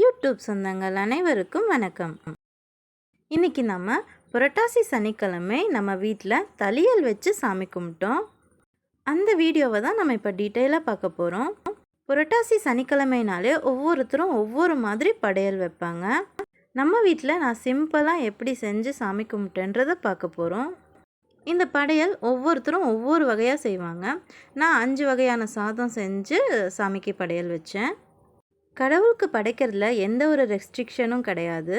YouTube சொந்தங்கள் அனைவருக்கும் வணக்கம். இன்னைக்கு நம்ம புரட்டாசி சனிக்கிழமை நம்ம வீட்டில் தளியல் வச்சு சாமி கும்பிட்டோம். அந்த வீடியோவை தான் நம்ம இப்போ டீட்டெயிலாக பார்க்க போகிறோம் புரட்டாசி சனிக்கிழமைனாலே ஒவ்வொருத்தரும் ஒவ்வொரு மாதிரி படையல் வைப்பாங்க. நம்ம வீட்டில் நான் சிம்பிளாக எப்படி செஞ்சு சாமி கும்பிட்டேன்றதை பார்க்க போகிறோம் இந்த படையல் ஒவ்வொருத்தரும் ஒவ்வொரு வகையாக செய்வாங்க. நான் அஞ்சு வகையான சாதம் செஞ்சு சாமிக்கு படையல் வச்சேன். கடவுளுக்கு படைக்கிறதுல எந்த ஒரு ரெஸ்ட்ரிக்ஷனும் கிடையாது.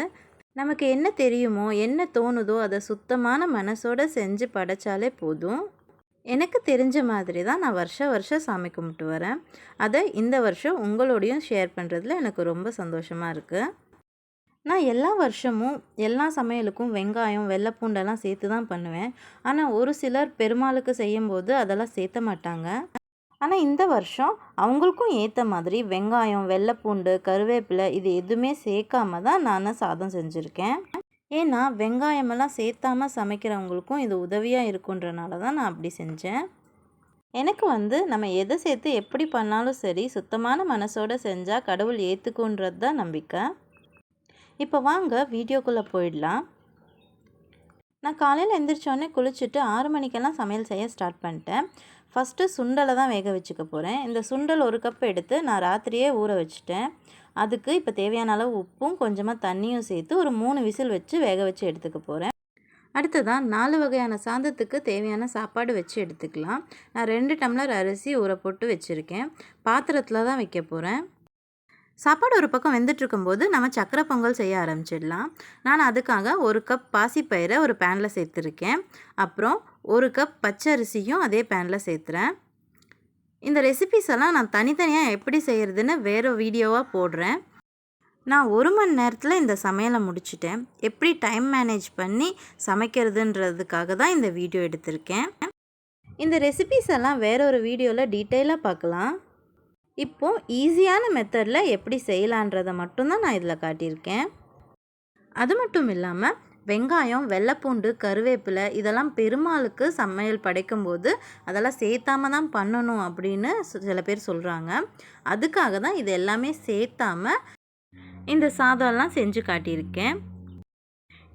நமக்கு என்ன தெரியுமோ என்ன தோணுதோ அதை சுத்தமான மனசோட செஞ்சு படைச்சாலே போதும். எனக்கு தெரிஞ்ச மாதிரி தான் நான் வருஷ வருஷம் சாமி கும்பிட்டு வரேன். அதை இந்த வருஷம் உங்களோடையும் ஷேர் பண்ணுறதுல எனக்கு ரொம்ப சந்தோஷமாக இருக்குது நான் எல்லா வருஷமும் எல்லா சமையலுக்கும் வெங்காயம் வெள்ளைப்பூண்டெல்லாம் சேர்த்து தான் பண்ணுவேன். ஆனால் ஒரு சிலர் பெருமாளுக்கு செய்யும்போது அதெல்லாம் சேர்த்த மாட்டாங்க. ஆனால் இந்த வருஷம் அவங்களுக்கும் ஏற்ற மாதிரி வெங்காயம் வெள்ளைப்பூண்டு கருவேப்பிலை இது எதுவுமே சேர்க்காம தான் நான் சாதம் செஞ்சுருக்கேன். ஏன்னா வெங்காயமெல்லாம் சேர்த்தாமல் சமைக்கிறவங்களுக்கும் இது உதவியாக இருக்குன்றனால தான் நான் அப்படி செஞ்சேன். எனக்கு வந்து நம்ம எதை சேர்த்து எப்படி பண்ணாலும் சரி சுத்தமான மனசோட செஞ்சால் கடவுள் ஏற்றுக்குன்றது தான் நம்பிக்கை. இப்போ வாங்க வீடியோக்குள்ளே போயிடலாம். நான் காலையில் எந்திரிச்சோடனே குளிச்சுட்டு ஆறு மணிக்கெல்லாம் சமையல் செய்ய ஸ்டார்ட் பண்ணிட்டேன். ஃபஸ்ட்டு சுண்டலை தான் வேக வச்சுக்க போகிறேன் இந்த சுண்டல் ஒரு கப் எடுத்து நான் ராத்திரியே ஊற வச்சுட்டேன். அதுக்கு இப்போ தேவையான அளவு உப்பும் கொஞ்சமாக தண்ணியும் சேர்த்து ஒரு மூணு விசில் வச்சு வேக வச்சு எடுத்துக்க போகிறேன் அடுத்ததான் நாலு வகையான சாதத்துக்கு தேவையான சாப்பாடு வச்சு எடுத்துக்கலாம். நான் ரெண்டு டம்ளர் அரிசி ஊற போட்டு வச்சுருக்கேன். பாத்திரத்தில் தான் வைக்க போகிறேன் சாப்பாடு ஒரு பக்கம் வெந்துட்டு இருக்கும்போது நம்ம சக்கரை பொங்கல் செய்ய ஆரம்பிச்சிடலாம். நான் அதுக்காக ஒரு கப் பாசிப்பயிரை ஒரு பேனில் சேர்த்துருக்கேன். அப்புறம் ஒரு கப் பச்சரிசியும் அதே பேனில் சேர்த்துறேன். இந்த ரெசிபிஸ் எல்லாம் நான் தனித்தனியாக எப்படி செய்கிறதுன்னு வேறு வீடியோவாக போடுறேன். நான் ஒரு மணி நேரத்தில் இந்த சமையலை முடிச்சிட்டேன். எப்படி டைம் மேனேஜ் பண்ணி சமைக்கிறதுன்றதுக்காக தான் இந்த வீடியோ எடுத்திருக்கேன். இந்த ரெசிபிஸ் எல்லாம் வேற ஒரு வீடியோவில் டீட்டெயிலாக பார்க்கலாம். இப்போது ஈஸியான மெத்தடில் எப்படி செய்யலான்றதை மட்டும்தான் நான் இதில் காட்டியிருக்கேன். அது மட்டும் இல்லாமல் வெங்காயம் வெள்ளைப்பூண்டு கருவேப்பிலை இதெல்லாம் பெருமாளுக்கு சமையல் படைக்கும்போது அதெல்லாம் சேர்த்தாம தான் பண்ணணும் அப்படின்னு சில பேர் சொல்கிறாங்க அதுக்காக தான் இது எல்லாமே சேர்த்தாம இந்த சாதம்லாம் செஞ்சு காட்டியிருக்கேன்.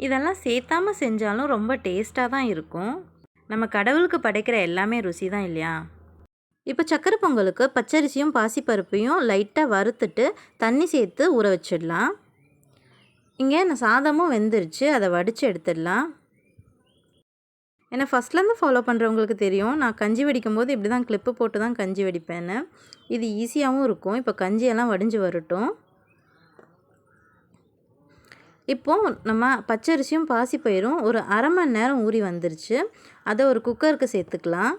இதெல்லாம் சேர்த்தாம செஞ்சாலும் ரொம்ப டேஸ்ட்டாக தான் இருக்கும். நம்ம கடவுளுக்கு படைக்கிற எல்லாமே ருசி தான் இல்லையா? இப்போ சக்கரை பொங்கலுக்கு பச்சரிசியும் பாசிப்பருப்பையும் லைட்டாக வறுத்துட்டு தண்ணி சேர்த்து ஊற வச்சிடலாம். இங்கே நான் சாதமும் வெந்துருச்சு. அதை வடித்து எடுத்துடலாம். என்னை ஃபஸ்ட்லேருந்து ஃபாலோ பண்ணுறவங்களுக்கு தெரியும். நான் கஞ்சி வடிக்கும் போது இப்படி தான் கிளிப்பு போட்டு தான் கஞ்சி வடிப்பேன்னு. இது ஈஸியாகவும் இருக்கும். இப்போ கஞ்சியெல்லாம் வடிஞ்சு வரட்டும். இப்போது நம்ம பச்சரிசியும் பாசிப்பயிரும் ஒரு அரை மணி நேரம் ஊறி வந்துருச்சு. அதை ஒரு குக்கருக்கு சேர்த்துக்கலாம்.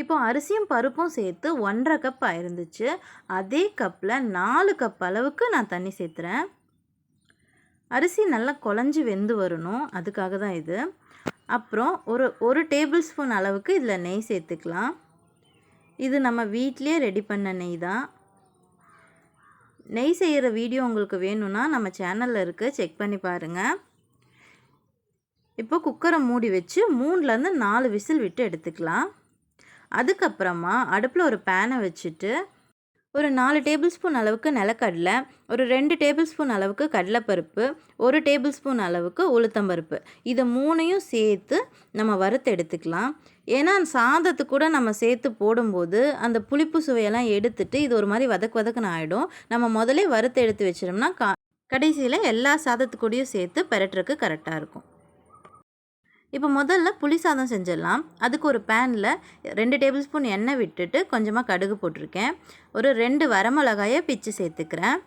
இப்போ அரிசியும் பருப்பும் சேர்த்து ஒன்றரை கப் ஆயிருந்துச்சு. அதே கப்பில் நாலு கப் அளவுக்கு நான் தண்ணி சேர்த்துறேன். அரிசி நல்லா குழஞ்சி வெந்து வரணும். அதுக்காக தான் இது. அப்புறம் ஒரு ஒரு டேபிள் ஸ்பூன் அளவுக்கு இதில் நெய் சேர்த்துக்கலாம். இது நம்ம வீட்லேயே ரெடி பண்ண நெய் தான். நெய் செய்கிற வீடியோ உங்களுக்கு வேணும்னா நம்ம சேனலில் இருக்குது செக் பண்ணி பாருங்கள் இப்போ குக்கரை மூடி வச்சு மூணுலேருந்து நாலு விசில் விட்டு எடுத்துக்கலாம். அதுக்கப்புறமா அடுப்பில் ஒரு பேனை வச்சுட்டு ஒரு நாலு டேபிள் ஸ்பூன் அளவுக்கு நிலக்கடலை ஒரு ரெண்டு டேபிள் ஸ்பூன் அளவுக்கு கடலைப்பருப்பு ஒரு டேபிள் ஸ்பூன் அளவுக்கு உளுத்தம்பருப்பு. இதை மூணையும் சேர்த்து நம்ம வறுத்து எடுத்துக்கலாம். ஏன்னா சாதத்து கூட நம்ம சேர்த்து போடும்போது அந்த புளிப்பு சுவையெல்லாம் எடுத்துட்டு இது ஒரு மாதிரி வதக்கு வதக்குன்னு ஆகிடும் நம்ம முதலே வறுத்து எடுத்து வச்சிட்டோம்னா கா கடைசியில் எல்லா சாதத்துக்கூடையும் சேர்த்து பெரட்டுறதுக்கு கரெக்டாக இருக்கும். இப்போ முதல்ல புளி சாதம் செஞ்சிடலாம். அதுக்கு ஒரு பேனில் ரெண்டு டேபிள் ஸ்பூன் எண்ணெய் விட்டுட்டு கொஞ்சமாக கடுகு போட்டிருக்கேன். ஒரு ரெண்டு வரமிளகாயை பிச்சு சேர்த்துக்கிறேன்.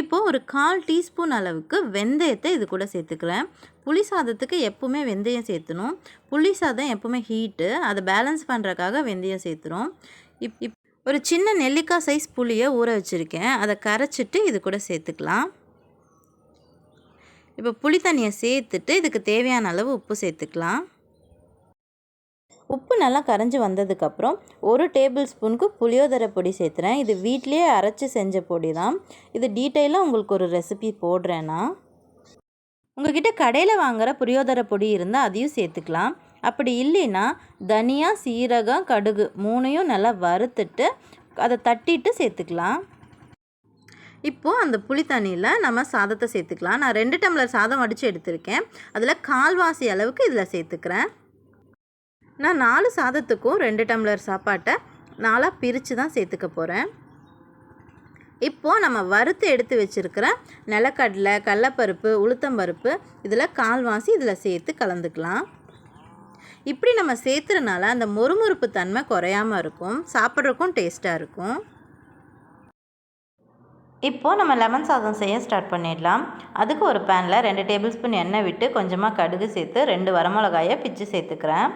இப்போது ஒரு கால் டீஸ்பூன் அளவுக்கு வெந்தயத்தை இது கூட சேர்த்துக்கிறேன். புளி சாதத்துக்கு எப்போவுமே வெந்தயம் சேர்த்துணும். புளி சாதம் எப்போவுமே ஹீட்டு அதை பேலன்ஸ் பண்ணுறக்காக வெந்தயம் சேர்த்துரும் இப் இப் ஒரு சின்ன நெல்லிக்காய் சைஸ் புளியை ஊற வச்சுருக்கேன். அதை கரைச்சிட்டு இது கூட சேர்த்துக்கலாம். இப்போ புளி தண்ணியை சேர்த்துட்டு இதுக்கு தேவையான அளவு உப்பு சேர்த்துக்கலாம். உப்பு நல்லா கரைஞ்சி வந்ததுக்கப்புறம் ஒரு டேபிள் ஸ்பூனுக்கு புளியோதரை பொடி சேர்த்துறேன். இது வீட்லேயே அரைச்சி செஞ்ச பொடி தான். இது டீட்டெயிலாக உங்களுக்கு ஒரு ரெசிபி போடுறேன்னா. உங்ககிட்ட கடையில் வாங்குகிற புளியோதரை பொடி இருந்தால் அதையும் சேர்த்துக்கலாம். அப்படி இல்லைன்னா தனியாக சீரகம் கடுகு மூணையும் நல்லா வறுத்துட்டு அதை தட்டிட்டு சேர்த்துக்கலாம். இப்போது அந்த புளி தண்ணியில் நம்ம சாதத்தை சேர்த்துக்கலாம். நான் ரெண்டு டம்ளர் சாதம் வடித்து எடுத்திருக்கேன். அதில் கால்வாசி அளவுக்கு இதில் சேர்த்துக்கிறேன். நான் நாலு சாதத்துக்கும் ரெண்டு டம்ளர் சாப்பாட்டை நாலாக பிரித்து தான் சேர்த்துக்க போகிறேன் இப்போது நம்ம வறுத்து எடுத்து வச்சுருக்கிற நிலக்கடலை கடலப்பருப்பு உளுத்தம்பருப்பு இதில் கால்வாசி இதில் சேர்த்து கலந்துக்கலாம். இப்படி நம்ம சேர்த்துறனால அந்த மொறுமொறுப்பு தன்மை குறையாமல் இருக்கும். சாப்பிட்றதுக்கும் டேஸ்ட்டாக இருக்கும். இப்போது நம்ம லெமன் சாதம் செய்ய ஸ்டார்ட் பண்ணிடலாம். அதுக்கு ஒரு பேனில் ரெண்டு டேபிள் ஸ்பூன் எண்ணெய் விட்டு கொஞ்சமாக கடுகு சேர்த்து ரெண்டு வரமிளகாயை பிச்சு சேர்த்துக்கிறேன்.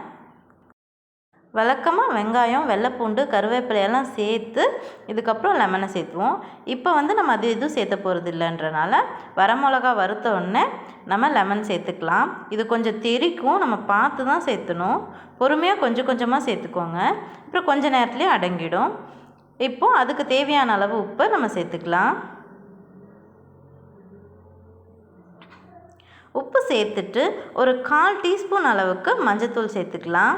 வழக்கமாக வெங்காயம் வெள்ளைப்பூண்டு கருவேப்பிலையெல்லாம் சேர்த்து இதுக்கப்புறம் லெமனை சேர்த்துவோம். இப்போ வந்து நம்ம அது எதுவும் சேர்த்த போகிறது இல்லைன்றனால வரமிளகா வறுத்த உடனே நம்ம லெமன் சேர்த்துக்கலாம். இது கொஞ்சம் தெரிக்கும் நம்ம பார்த்து தான் சேர்த்துணும். பொறுமையாக கொஞ்சம் கொஞ்சமாக சேர்த்துக்கோங்க. அப்புறம் கொஞ்சம் நேரத்துலேயே அடங்கிடும். இப்போது அதுக்கு தேவையான அளவு உப்பை நம்ம சேர்த்துக்கலாம். உப்பு சேர்த்துட்டு ஒரு கால் டீஸ்பூன் அளவுக்கு மஞ்சத்தூள் சேர்த்துக்கலாம்.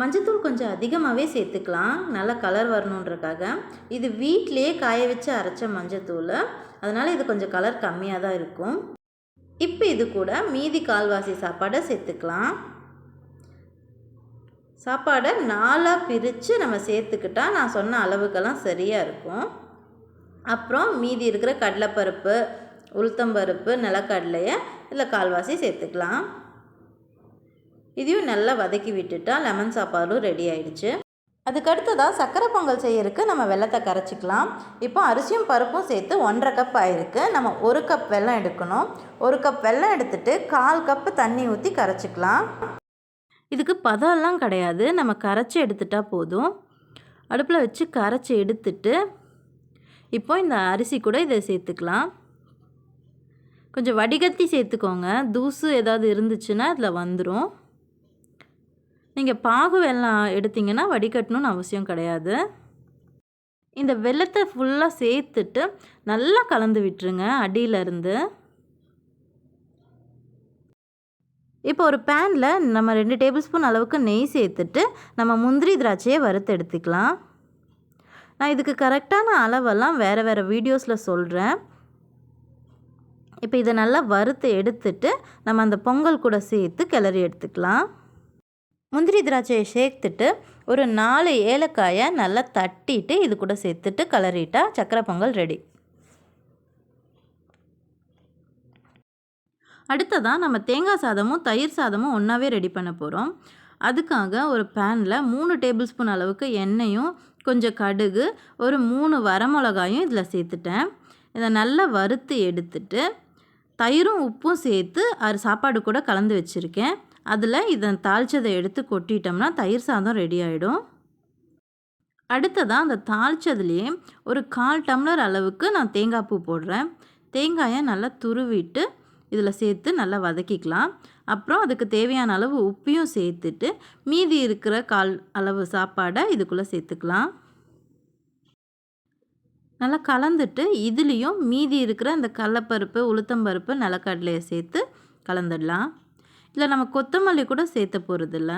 மஞ்சத்தூள் கொஞ்சம் அதிகமாகவே சேர்த்துக்கலாம். நல்லா கலர் வரணுன்றக்காக. இது வீட்டிலேயே காய வச்சு அரைச்ச மஞ்சத்தூள். அதனால் இது கொஞ்சம் கலர் கம்மியாக தான் இருக்கும். இப்போ இது கூட மீதி கால்வாசி சாப்பாடை சேர்த்துக்கலாம். சாப்பாடை நாலாக பிரித்து நம்ம சேர்த்துக்கிட்டா நான் சொன்ன அளவுக்கெல்லாம் சரியாக இருக்கும். அப்புறம் மீதி இருக்கிற கடலைப்பருப்பு உளுத்தம்பருப்பு நிலக்கடலையை இதில் கால்வாசி சேர்த்துக்கலாம். இதையும் நல்லா வதக்கி விட்டுட்டா லெமன் சாப்பாடும் ரெடி ஆயிடுச்சு. அதுக்கு அடுத்ததாக சக்கரை பொங்கல் செய்யறதுக்கு நம்ம வெள்ளத்தை கரைச்சிக்கலாம். இப்போ அரிசியும் பருப்பும் சேர்த்து ஒன்றரை கப் ஆயிருக்கு. நம்ம ஒரு கப் வெல்லம் எடுக்கணும். ஒரு கப் வெல்லம் எடுத்துட்டு கால் கப்பு தண்ணி ஊற்றி கரைச்சிக்கலாம். இதுக்கு பதம்லாம் கிடையாது. நம்ம கரைச்சி எடுத்துட்டா போதும். அடுப்பில் வச்சு கரைச்சி எடுத்துட்டு இப்போ இந்த அரிசி கூட இதை சேர்த்துக்கலாம். கொஞ்சம் வடிகட்டி சேர்த்துக்கோங்க. தூசு ஏதாவது இருந்துச்சுன்னா இதில் வந்துடும் நீங்கள் பாகு வெள்ளம் எடுத்தீங்கன்னா வடிகட்டணும்னு அவசியம் கிடையாது. இந்த வெள்ளத்தை ஃபுல்லாக சேர்த்துட்டு நல்லா கலந்து விட்டுருங்க அடியிலருந்து. இப்போ ஒரு பேனில் நம்ம ரெண்டு டேபிள் ஸ்பூன் அளவுக்கு நெய் சேர்த்துட்டு நம்ம முந்திரி திராட்சையை வறுத்து எடுத்துக்கலாம். நான் இதுக்கு கரெக்டான அளவெல்லாம் வேறு வேறு வீடியோஸில் சொல்கிறேன் இப்போ இதை நல்லா வறுத்து எடுத்துட்டு நம்ம அந்த பொங்கல் கூட சேர்த்து கிளறி எடுத்துக்கலாம். முந்திரி திராட்சையை சேர்த்துட்டு ஒரு நாலு ஏலக்காயை நல்லா தட்டிட்டு இது கூட சேர்த்துட்டு கலரிட்டா சக்கரை பொங்கல் ரெடி அடுத்ததாக நம்ம தேங்காய் சாதமும் தயிர் சாதமும் ஒன்றாவே ரெடி பண்ண போகிறோம் அதுக்காக ஒரு பேனில் மூணு டேபிள் ஸ்பூன் அளவுக்கு எண்ணெயும் கொஞ்சம் கடுகு ஒரு மூணு வரமிளகாயும் இதில் சேர்த்துட்டேன். இதை நல்லா வறுத்து எடுத்துட்டு தயிரும் உப்பும் சேர்த்து அது சாப்பாடு கூட கலந்து வச்சுருக்கேன். அதில் இதை தாளிச்சதை எடுத்து கொட்டிட்டோம்னா தயிர் சாதம் ரெடி ஆகிடும் அடுத்ததாக அந்த தாளிச்சதுலேயே ஒரு கால் டம்ளர் அளவுக்கு நான் தேங்காய் பூ போடுறேன். தேங்காயை நல்லா துருவிட்டு இதில் சேர்த்து நல்லா வதக்கிக்கலாம். அப்புறம் அதுக்கு தேவையான அளவு உப்பையும் சேர்த்துட்டு மீதி இருக்கிற கால் அளவு சாப்பாடை இதுக்குள்ளே சேர்த்துக்கலாம். நல்லா கலந்துட்டு இதுலேயும் மீதி இருக்கிற அந்த கடலப்பருப்பு உளுத்தம்பருப்பு நிலக்கடலையை சேர்த்து கலந்துடலாம். இல்லை நம்ம கொத்தமல்லி கூட சேர்த்த போகிறதில்ல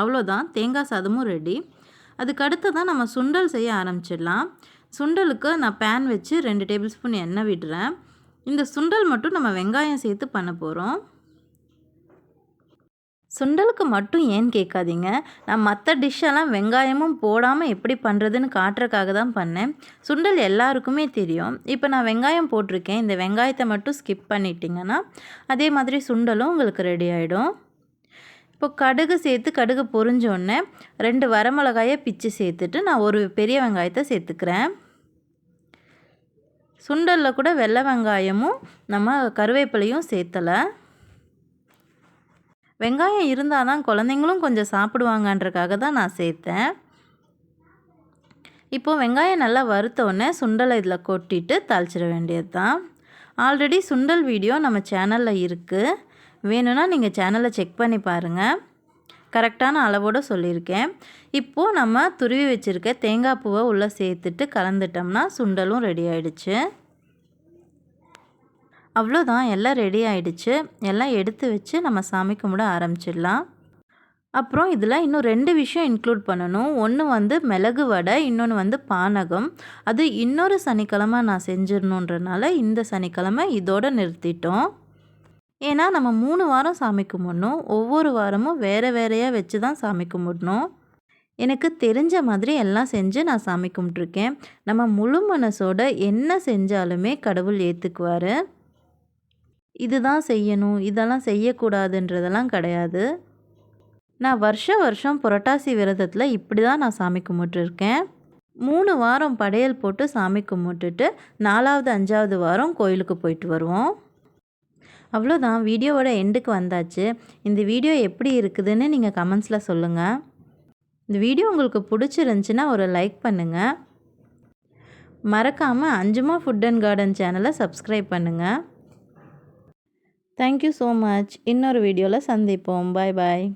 அவ்வளோதான். தேங்காய் சாதமும் ரெடி. அதுக்கு அடுத்து தான் நம்ம சுண்டல் செய்ய ஆரம்பிச்சிடலாம். சுண்டலுக்கு நான் பேன் வச்சு ரெண்டு டேபிள் ஸ்பூன் எண்ணெய் விடுறேன். இந்த சுண்டல் மட்டும் நம்ம வெங்காயம் சேர்த்து பண்ண போகிறோம் சுண்டலுக்கு மட்டும் ஏன்னு கேட்காதீங்க? நான் மற்ற டிஷ்ஷெல்லாம் வெங்காயமும் போடாமல் எப்படி பண்ணுறதுன்னு காட்டுறக்காக தான் பண்ணேன். சுண்டல் எல்லாருக்குமே தெரியும். இப்போ நான் வெங்காயம் போட்டிருக்கேன். இந்த வெங்காயத்தை மட்டும் ஸ்கிப் பண்ணிட்டீங்கன்னா அதே மாதிரி சுண்டலும் உங்களுக்கு ரெடி ஆகிடும் இப்போ கடுகு சேர்த்து கடுகு பொறிஞ்சோடனே ரெண்டு வரமிளகாயை பிச்சு சேர்த்துட்டு நான் ஒரு பெரிய வெங்காயத்தை சேர்த்துக்கிறேன். சுண்டலில் கூட வெள்ளை வெங்காயமும் நம்ம கருவேப்பிலையும் சேர்த்தலை. வெங்காயம் இருந்தால் தான் குழந்தைங்களும் கொஞ்சம் சாப்பிடுவாங்கன்றக்காக தான் நான் சேர்த்தேன். இப்போது வெங்காயம் நல்லா வறுத்தோடனே சுண்டலை இதில் கொட்டிட்டு தாளிச்சிட வேண்டியது தான் ஆல்ரெடி சுண்டல் வீடியோ நம்ம சேனலில் இருக்குது வேணும்னா நீங்கள் சேனலை செக் பண்ணி பாருங்கள் கரெக்டான அளவோடு சொல்லியிருக்கேன். இப்போது நம்ம துருவி வச்சுருக்க தேங்காய் பூவை உள்ளே சேர்த்துட்டு கலந்துட்டோம்னா சுண்டலும் ரெடி ஆயிடுச்சு. அவ்வளோதான். எல்லாம் ரெடி ஆயிடுச்சு. எல்லாம் எடுத்து வச்சு நம்ம சாமி கும்பிட ஆரம்பிச்சிடலாம். அப்புறம் இதில் இன்னும் ரெண்டு விஷயம் இன்க்ளூட் பண்ணணும். ஒன்று வந்து மிளகு வடை இன்னொன்று வந்து பானகம். அது இன்னொரு சனிக்கிழமை நான் செஞ்சிடணுன்றனால இந்த சனிக்கிழமை இதோடு நிறுத்திட்டோம். ஏன்னா நம்ம மூணு வாரம் சாமி கும்பிடணும். ஒவ்வொரு வாரமும் வேறு வேறையாக வச்சு தான் சாமி கும்பிடணும். எனக்கு தெரிஞ்ச மாதிரி எல்லாம் செஞ்சு நான் சாமி கும்பிட்ருக்கேன் நம்ம முழு மனசோட என்ன செஞ்சாலுமே கடவுள் ஏற்றுக்குவார் இதுதான் செய்யணும் இதெல்லாம் செய்யக்கூடாதுன்றதெல்லாம் கிடையாது. நான் வருஷ வருஷம் புரட்டாசி விரதத்தில் இப்படி தான் நான் சாமி கும்பிட்டுருக்கேன். மூணு வாரம் படையல் போட்டு சாமி கும்பிட்டுட்டு நாலாவது அஞ்சாவது வாரம் கோயிலுக்கு போயிட்டு வருவோம். அவ்வளோதான். வீடியோவோட எண்டுக்கு வந்தாச்சு. இந்த வீடியோ எப்படி இருக்குதுன்னு நீங்கள் கமெண்ட்ஸில் சொல்லுங்கள் இந்த வீடியோ உங்களுக்கு பிடிச்சிருந்துச்சின்னா ஒரு லைக் பண்ணுங்கள் மறக்காமல் அஞ்சுமா ஃபுட் அண்ட் கார்டன் சேனலை சப்ஸ்கிரைப் பண்ணுங்கள் தேங்க்யூ ஸோ மச் இன்னொரு வீடியோவில் சந்திப்போம். பாய் பாய்